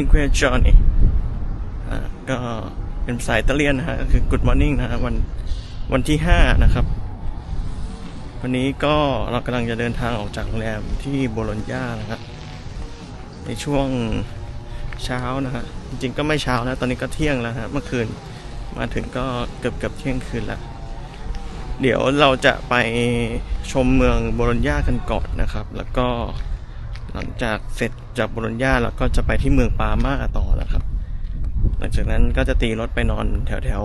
ชิงเควจอนี่ก็เป็นภาษาอิตาเลียนนะฮะก็คือ Good Morning นะฮะวันวันที่ 5 นะครับ วันนี้ก็เรากำลังจะเดินทางออกจากโรงแรมที่โบโลญญานะฮะในช่วงเช้านะฮะ จริงๆก็ไม่เช้านะ ตอนนี้ก็เที่ยงแล้วฮะ เมื่อคืนมาถึงก็เกือบเกือบเที่ยงคืนแล้ว เดี๋ยวเราจะไปชมเมืองโบโลญญากันก่อนนะครับ แล้วก็หลังจากเสร็จ จากโบโลญญาแล้วก็จะไปที่เมืองปามาต่อนะครับ หลังจากนั้นก็จะตีรถไปนอนแถวแถว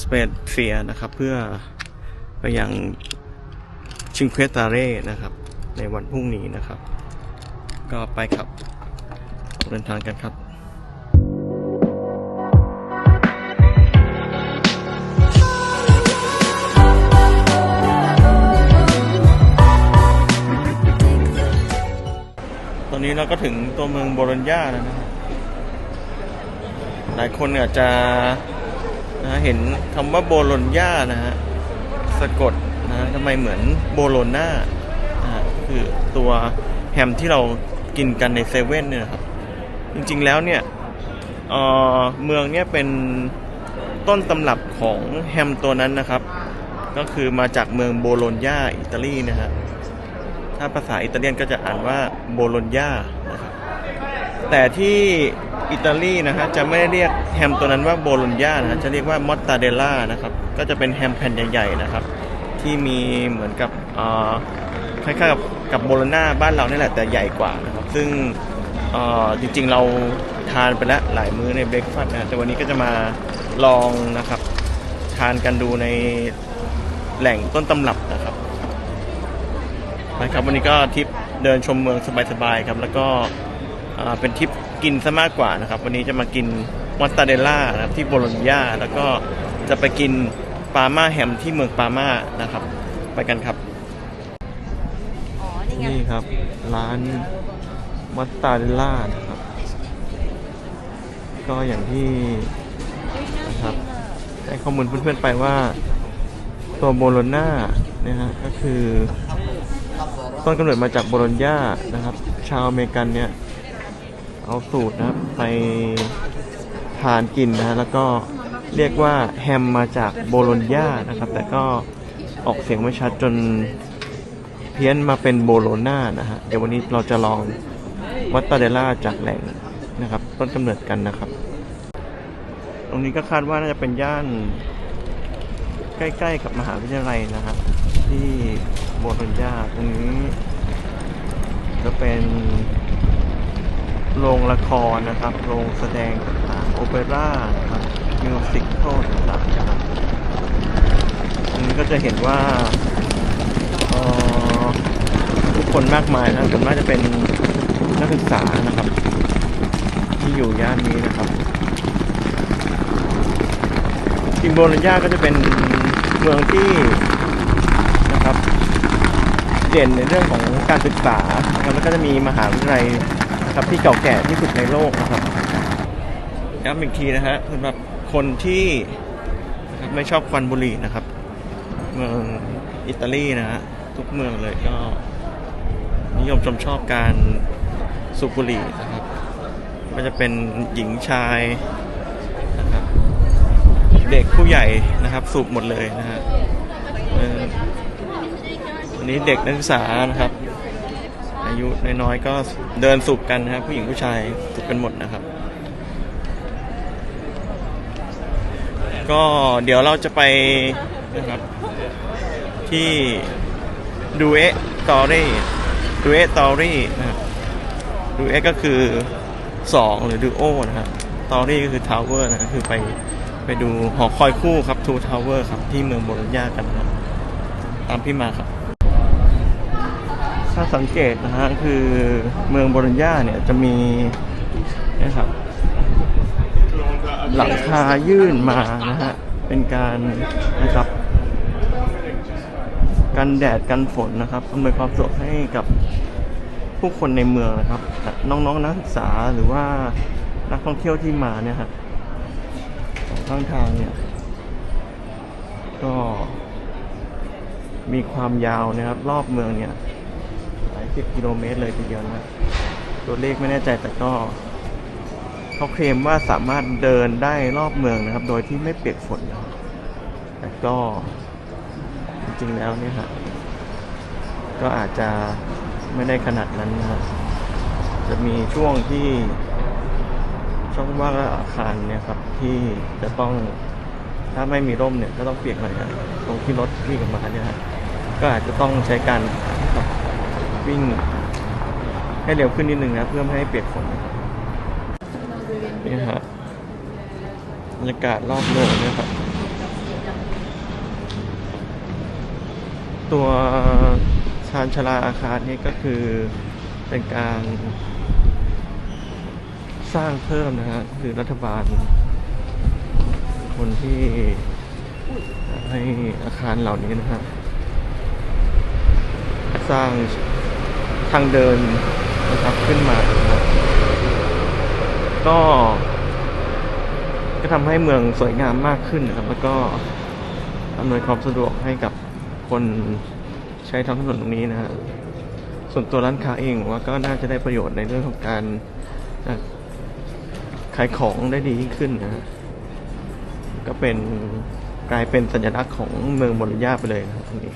สเปนเฟียนะครับ เพื่อไปยังชิงเควตาเร่นะครับ ในวันพรุ่งนี้นะครับ ก็ไปครับเดินทางกันครับ อนนี้เราก็ถึงตัวเมืองโบโลญญาแล้วนะครับหลายคนอาจจะนะเห็นคำว่าโบโลญญานะฮะสะกดนะทำไมเหมือนโบโลน่านะคือตัวแฮมที่เรากินกันในเซเว่นเนี่ยครับ จริงๆแล้วเนี่ยเเมืองเนี่ยเป็นต้นตำรับของแฮมตัวนั้นนะครับ ก็คือมาจากเมืองโบโลญญาอิตาลีนะฮะ ถ้าภาษาอิตาเลียนก็จะอ่านว่าโบโลญญานะครับแต่ที่อิตาลีนะฮะจะไม่ได้เรียกแฮมตัวนั้นว่าโบโลญญานะฮะจะเรียกว่ามอตตาเดลล่านะครับก็จะเป็นแฮมแผ่นใหญ่ๆนะครับ ที่มีเหมือนกับคล้ายๆกับกับโบโลนาบ้านเรานี่แหละแต่ใหญ่กว่านะครับ ซึ่งจริงๆเราทานไปแล้วหลายมื้อในเบรกฟาสต์นะแต่วันนี้ก็จะมาลองนะครับ ทานกันดูในแหล่งต้นตำรับนะครับ นะครับวันนี้ก็ทริปเดินชมเมืองสบายๆครับแล้วก็อ่าเป็นทริปกินซะมากกว่านะครับ วันนี้จะมากินมอสตาเดลล่านะครับที่โบโลญญาแล้วก็จะไปกินปาม่าแฮมที่เมืองปาม่านะครับ ไปกันครับอ๋อนี่ไงนี่ครับ ร้านมอสตาเดลล่านะครับ ก็อย่างที่นะครับให้ข้อมูลเพื่อนๆไปว่าตัวโบโลน่าเนี่ยฮะก็คือ ต้นกำเนิดมาจากโบโลญญานะครับ ชาวอเมริกันเนี่ย เอาสูตรนะครับไปทานกินนะฮะแล้วก็เรียกว่าแฮมมาจากโบโลญญานะครับ แต่ก็ออกเสียงไม่ชัดจนเพี้ยนมาเป็นโบโลน่านะฮะเดี๋ยววันนี้เราจะลองวัตตาเดล่าจากแหล่งนะครับ ต้นกำเนิดกันนะครับ ตรงนี้ก็คาดว่าน่าจะเป็นย่านใกล้ ๆ กับมหาวิทยาลัยนะครับ ที่โบโลญญาตรงนี้จะเป็นโรงละครนะครับ โรงแสดงต่างๆโอเปร่านะครับมิวสิคโลต่างๆนะครับตรงนี้ก็จะเห็นว่าออผู้คนมากมายนะส่วนมากจะเป็นนักศึกษานะครับ ที่อยู่ย่านนี้นะครับทิมโบลัญญาก็จะเป็นเมืองที่ เด่นในเรื่องของการศึกษาครับแล้วก็จะมีมหาวิทยาลัยครับที่เก่าแก่ที่สุดในโลกนะครับย้ำอีกทีนะฮะสำหรับคนที่ไม่ชอบควันบุหรี่นะครับ เมืองอิตาลีนะฮะทุกเมืองเลยก็นิยมชมชอบการสูบบุหรี่นะครับก็จะเป็นหญิงชายนะครับเด็กผู้ใหญ่นะครับสูบหมดเลยนะฮะ วันนี้เด็กนักศึกษานะครับ อายุน้อยๆก็เดินสูบกันนะครับ ผู้หญิงผู้ชายสูบกันหมดนะครับ ก็เดี๋ยวเราจะไปนะครับ ที่ดูเอะตอรี่ดูเอะตอรี่นะครับดูเอะก็คือสองหรือดูโอนะครับตอรี่ก็คือทาวเวอร์นะก็คือไปไปดูหอคอยคู่ครับทูทาวเวอร์ครับที่เมืองโบโลญญากันนะตามพี่มาครับ ถ้าสังเกตนะฮะคือเมืองบโลญญาเนี่ยจะมีนะครับหลังคายื่นมานะฮะเป็นการนะครับกันแดดกันฝนนะครับอำนวยความสะดวกให้กับผู้คนในเมืองนะครับ น้องๆนักศึกษาหรือว่านักท่องเที่ยวที่มาเนี่ยครับสองข้างทางเนี่ยก็มีความยาวนะครับ รอบเมืองเนี่ย หลายสิบกิโลเมตรเลยทีเดียวนะตัวเลขไม่แน่ใจแต่ก็เขาเคลมว่าสามารถเดินได้รอบเมืองนะครับ โดยที่ไม่เปียกฝนนะแต่ก็จริงๆแล้วเนี่ยฮะก็อาจจะไม่ได้ขนาดนั้นนะครับจะมีช่วงที่ช่องว่างอาคารเนี่ยครับที่จะต้องถ้าไม่มีร่มเนี่ยก็ต้องเปียกหน่อยนะตรงที่รถวิ่งออกมาเนี่ยฮะก็อาจจะต้องใช้การ วิ่งให้เร็วขึ้นนิดนึงนะเพื่อไม่ให้เปียกฝนนี่ฮะบรรยากาศรอบเมืองนะครับ ตัวชานชลาอาคารนี้ก็คือเป็นการสร้างเพิ่มนะฮะคือรัฐบาล คนที่ให้อาคารเหล่านี้นะฮะสร้าง ทางเดินนะครับขึ้นมาครับก็ ก็ทำให้เมืองสวยงามมากขึ้นนะครับ แล้วก็อำนวยความสะดวกให้กับคนใช้ท้องถนนตรงนี้นะฮะส่วนตัวร้านค้าเองว่าก็น่าจะได้ประโยชน์ในเรื่องของการขายของได้ดียิ่งขึ้นนะฮะก็เป็นกลายเป็นสัญลักษณ์ของเมืองบริยาไปเลยนะครับตรงนี้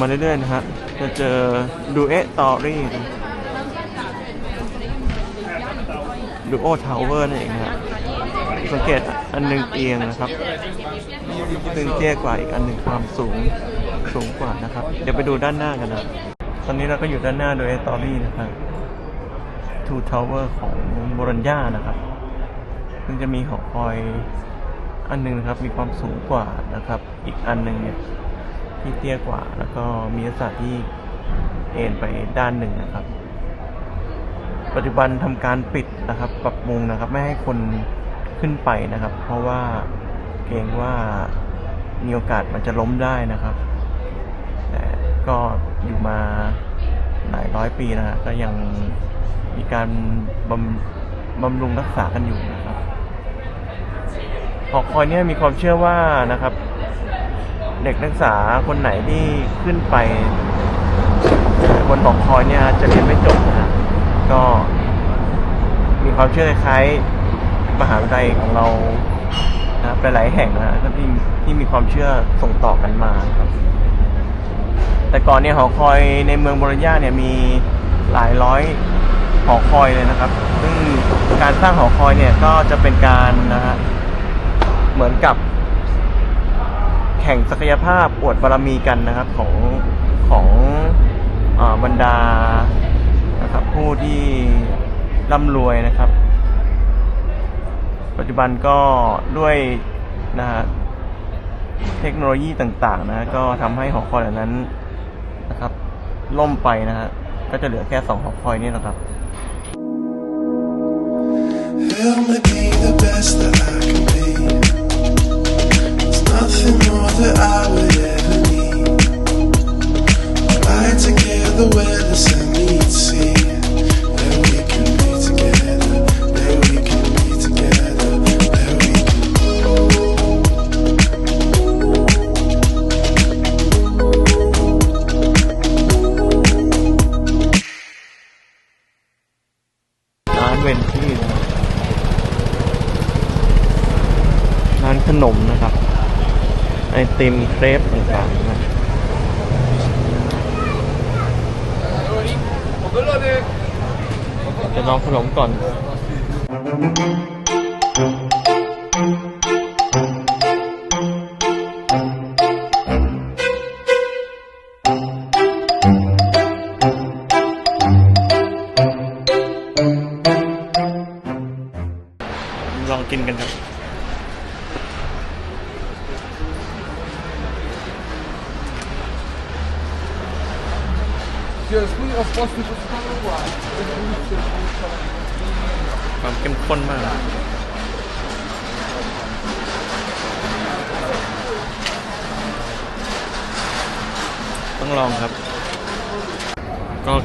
มาเรื่อยๆนะฮะ จะเจอดูเอะตอรี่ดูโอทาวเวอร์นั่นเองนะฮะสังเกตอันหนึ่งเอียงนะครับซึ่งเตี้ยกว่าอีกอันหนึ่งความสูงสูงกว่านะครับ เดี๋ยวไปดูด้านหน้ากันนะ ตอนนี้เราก็อยู่ด้านหน้าดูเอะตอรี่นะครับทูทาวเวอร์ของบรัญญานะครับ ซึ่งจะมีหอคอยอันหนึ่งนะครับ มีความสูงกว่านะครับ อีกอันหนึ่งเนี่ย ที่เตี้ยกว่า แล้วก็มีลักษณะที่เอ็นไปด้านหนึ่งนะครับ ปัจจุบันทำการปิดนะครับ ปรับปรุงนะครับ ไม่ให้คนขึ้นไปนะครับ เพราะว่าเกรงว่ามีโอกาสมันจะล้มได้นะครับ แต่ก็อยู่มาหลายร้อยปีนะฮะก็ยังมีการบำบำรุงรักษากันอยู่นะครับหอคอยเนี่ยมีความเชื่อว่านะครับ เด็กนักศึกษาคนไหนที่ขึ้นไปบนหอคอยเนี่ยจะเรียนไม่จบนะก็มีความเชื่อคล้ายมหาวิทยาลัยของเรานะครับหลายแห่งนะฮะก็ที่ที่มีความเชื่อส่งต่อกันมาครับ แต่ก่อนเนี่ยหอคอยในเมืองบรญญาเนี่ยมีหลายร้อยหอคอยเลยนะครับ ซึ่งการสร้างหอคอยเนี่ยก็จะเป็นการนะฮะเหมือนกับ แข่งศักยภาพอวดบารมีกันนะครับของของอบรรดานะครับผู้ที่ร่ำรวยนะครับ ปัจจุบันก็ด้วยนะฮะเทคโนโลยีต่างๆนะก็ทำให้หอคอยเหล่านั้นนะครับ ล่มไปนะฮะก็จะเหลือแค่สองหอคอยนี่นะครับ Help me be the best that I เครปต่าง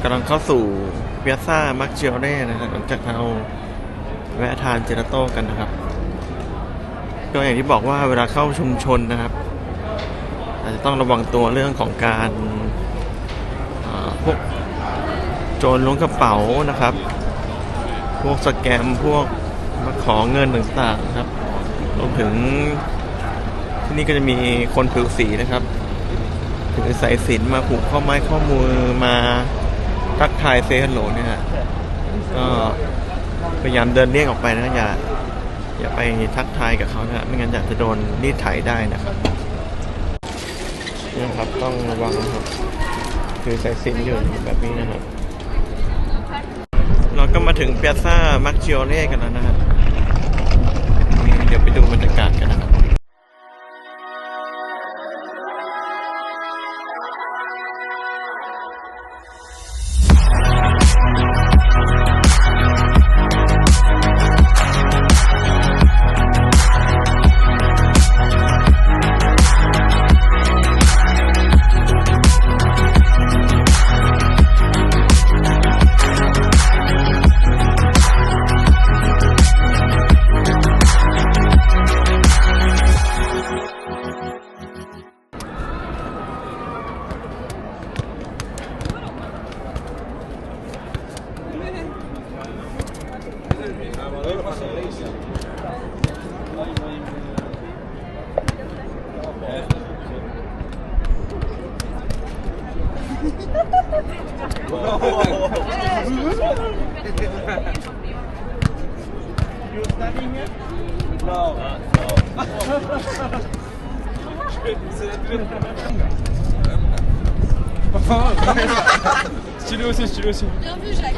กำลังเข้าสู่เปียซ่ามักเจอเร่นะครับหลังจากเราแวะทานเจลาโต้กันนะครับ ก็อย่างที่บอกว่าเวลาเข้าชุมชนนะครับ อาจจะต้องระวังตัวเรื่องของการพวกโจรล้วงกระเป๋านะครับ พวกสแกมพวกมาขอเงินต่างๆนะครับรวมถึงที่นี่ก็จะมีคนผิวสีนะครับถือสายสินมาผูกข้อไม้ข้อมือมา ทักทายเซฮัลโหลเนี่ยฮะก็พยายามเดินเลี่ยงออกไปนะอย่าอย่าไปทักทายกับเขานะ ไม่งั้นจะโดนรีดไถได้นะครับนี่ครับต้องระวังนะครับถือสายสินอยู่แบบนี้นะครับ เราก็มาถึงเปียซ่ามักจิโอเล่กันแล้วนะครับเดี๋ยวไปดูบรรยากาศ Non. C'est la. Enfin, stylé aussi, stylé aussi. Bien vu, Jacques.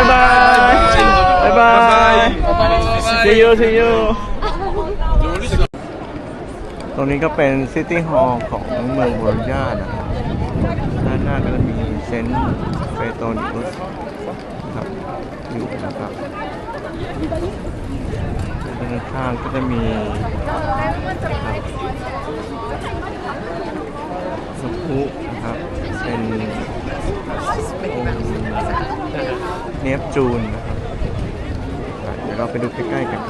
ยบายบ๊ายบาย see you see you ตรงนี้ก็เป็นซิตี้ฮอลล์ของเมืองโบโลญญานะครับด้านหน้าก็จะมีเซนต์เฟโตนิคุสครับอยู่นะครับ ด้านข้างก็จะมีนะครับสพุนะครับ เป็นองค์เนปจูนนะครับ เดี๋ยวเราไปดูใกล้ๆกัน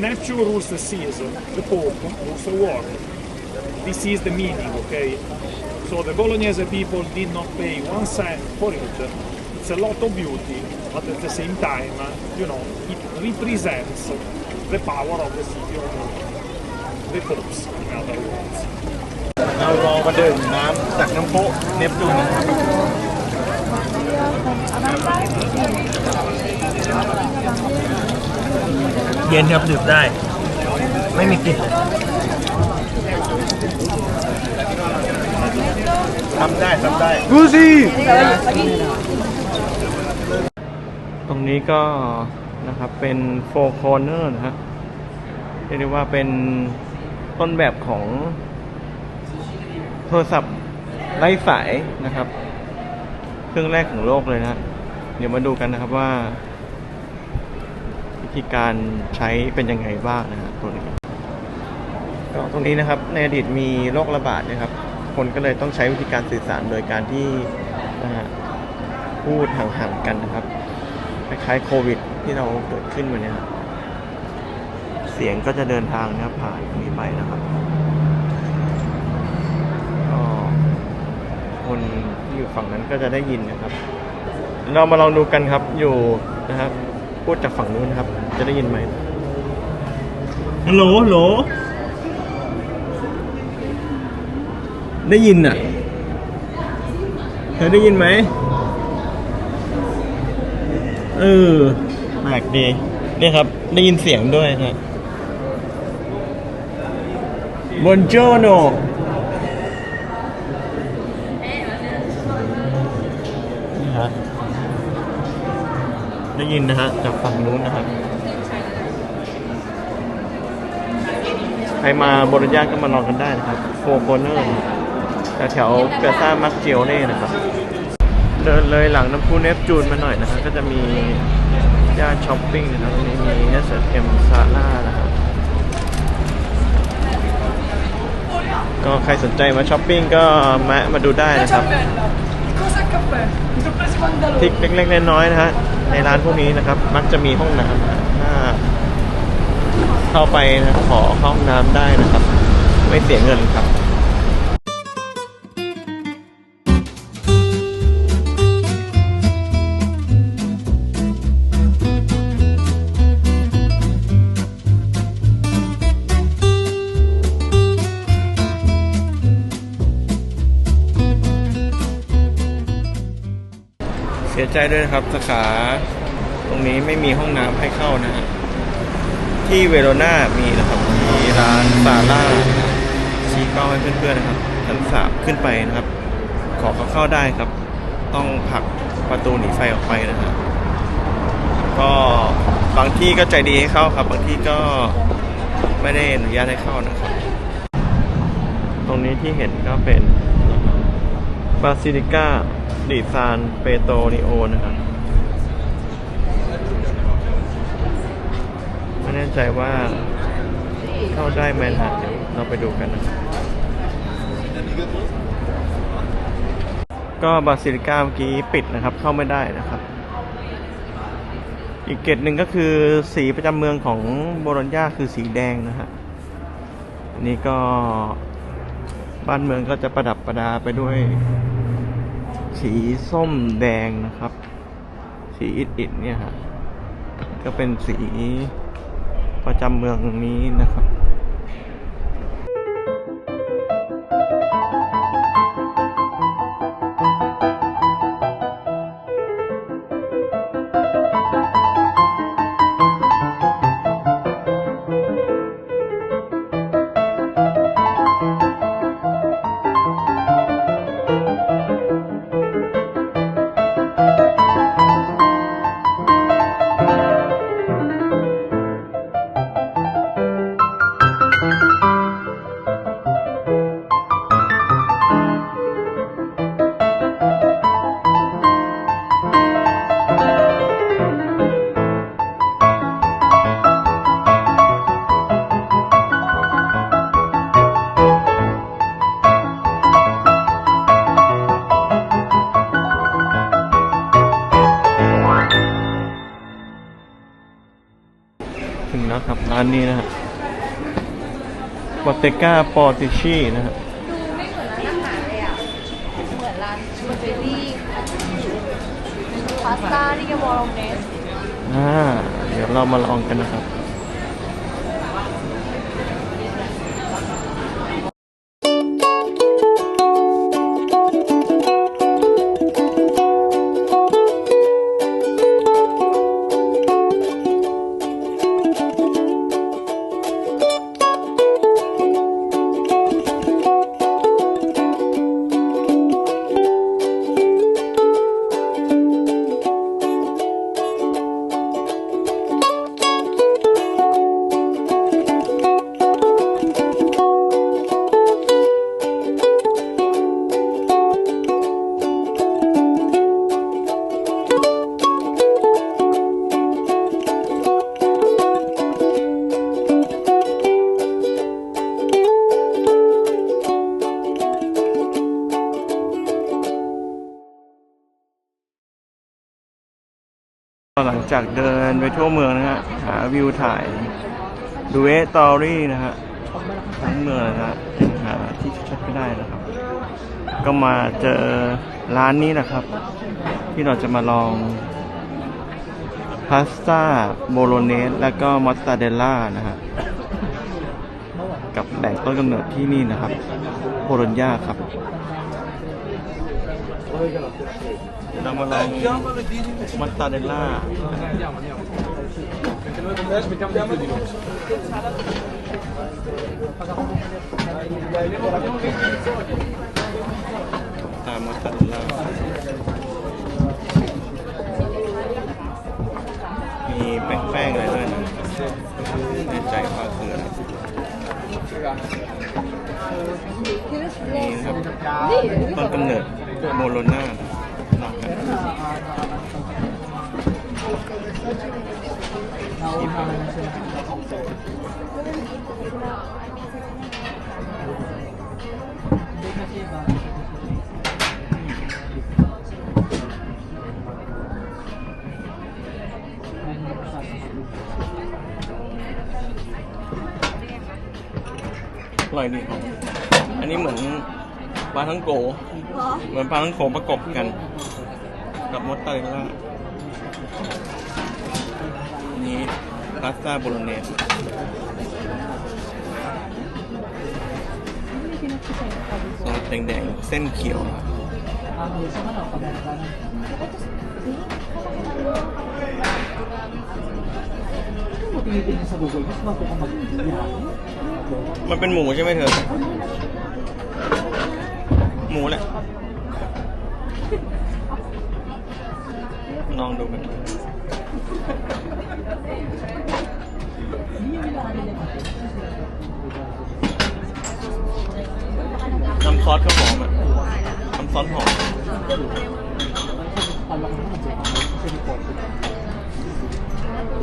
the natural rules the season, the Pope rules the war. This is the meaning, okay? So the Bolognese people did not pay one cent for it. It's a lot of beauty, but at the same time, you know, it represents the power of the city of Rome. The popes, in other words. Now we're going to the เนปจูนนะครับเย็นครับดื่มได้ ไม่มีกลิ่นทำได้ทำได้กูสิตรงนี้ก็นะครับเป็นโฟร์คอร์เนอร์นะฮะเรียกได้ว่าเป็นต้นแบบของโทรศัพท์ไร้สายนะครับ เครื่องแรกของโลกเลยนะ เดี๋ยวมาดูกันนะครับว่า วิธีการใช้เป็นยังไงบ้างนะฮะตัวนี้ก็ตรงนี้นะครับในอดีตมีโรคระบาดนะครับ คนก็เลยต้องใช้วิธีการสื่อสารโดยการที่นะฮะพูดห่างๆกันนะครับคล้ายๆโควิด ที่เราเกิดขึ้นมาเนี่ยครับเสียงก็จะเดินทางนะครับผ่านตรงนี้ไปนะครับก็คนที่อยู่ฝั่งนั้นก็จะได้ยินนะครับ เรามาลองดูกันครับอยู่นะครับ พูดจากฝั่งนู้นครับ จะได้ยินไหมฮัลโหลฮัลโหลได้ยินอะ เธอได้ยินไหม เออแปลกดีเนี่ยครับ ได้ยินเสียงด้วยนะบอนโจโนนี่ฮะได้ ยินนะฮะจากฝั่งนู้นนะครับใครมาบริญญาก็มาลองกันได้นะครับโฟโคเนอร์แถวเปียซ่ามักเจียวเน่นะครับ เดินเลยหลังน้ำพุเนปจูนมาหน่อยนะครับก็จะมีย่านช้อปปิ้งนะครับตรงนี้มี S&M ซาร่านะครับก็ใครสนใจมาช้อปปิ้งก็มามาดูได้นะครับ ทริกเล็กๆน้อยๆนะฮะในร้านพวกนี้นะครับ มักจะมีห้องน้ำถ้าเข้าไปนะขอห้องน้ำได้นะครับ ไม่เสียเงินครับ สียใจด้วยนะครับสาขาตรงนี้ไม่มีห้องน้ำให้เข้านะฮะที่เวโรนามีนะครับมีร้านซาร่าชี้เป้าให้เพื่อนๆนะครับชั้นสามขึ้นไปนะครับ ขอเขาเข้าได้ครับ ต้องผลักประตูหนีไฟออกไปนะฮะก็บางที่ก็ใจดีให้เข้าครับ บางที่ก็ไม่ได้อนุญาตให้เข้านะครับ ตรงนี้ที่เห็นก็เป็นบาซิลิก้า ดิซานเปโตนิโอนะครับ ไม่แน่ใจว่าเข้าได้ไหมนะฮะเราไปดูกันนะครับก็บาซิลิก้าเมื่อกี้ปิดนะครับ เข้าไม่ได้นะครับ อีกเกตหนึ่งก็คือสีประจำเมืองของโบโลญญาคือสีแดงนะฮะนนี้ก็บ้านเมืองก็จะประดับประดาไปด้วย สีส้มแดงนะครับ สีอิดๆเนี่ยฮะก็เป็นสีประจำเมืองนี้นะครับ นนี้นะฮะปอเตก้าปอติชีนะฮะดูไม่เหมือนร้านอาหารเลยอะ เหมือนร้านสปาเกตตี้พาสต้าที่กับโบโลเนสอ่า เดี๋ยวเรามาลองกันนะครับ จากเดินไปทั่วเมืองนะฮะ หาวิวถ่ายดูเอตอรี่นะฮะทั้งเมืองนะฮะหาที่ชัดๆไม่ได้นะครับ ก็มาเจอร้านนี้นะครับ ที่เราจะมาลองพาสต้าโบโลเนสแล้วก็มอสซาเดลล่านะฮะ กับแหล่งต้นกำเนิดที่นี่นะครับ โบโลญญาครับ เรามาลองมอสซาเดลล่าตามมอสซาเดลล่ามีแป้งๆอะไรด้วยนะแน่ใจว่าคืออะไรนี่ครับต้นกำเนิด โมโลน่าอร่อยดีอันนี้เหมือน ลาทั้งโกเหมือนปลาทั้งโกประกบกัน กับมอสซาเรลล่าอันนี้พาสต้าโบโลเนสซอสแดงๆ เส้นเขียวครับมันเป็นหมูใช่ไหมเธอ หมูแหละลองดูกันน้ำซอสก็หอมอะน้ำซอสหอม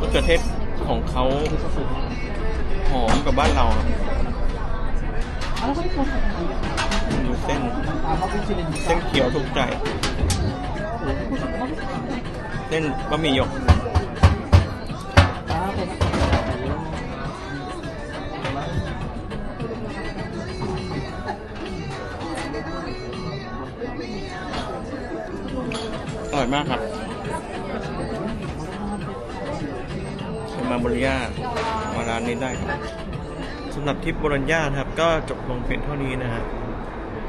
มะเขือเทศของเขาหอมกับบ้านเราอะ ดูเส้น เส้นเขียวถูกใจ เส้นบะหมี่หยกอร่อยมากครับใครมาบริยามาร้านนี้ได้ครับ สำหรับทริปบรัญญานะครับ ก็จบลงเพียงเท่านี้นะฮะ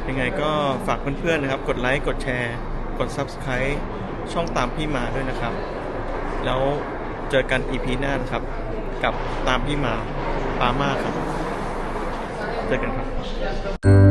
ยังไงก็ฝากเพื่อนๆนะครับ กดไลค์กดแชร์ กด Subscribe ช่องตามพี่มาด้วยนะครับ แล้วเจอกัน EP หน้านะครับ กับตามพี่มาปามาครับ เจอกันครับ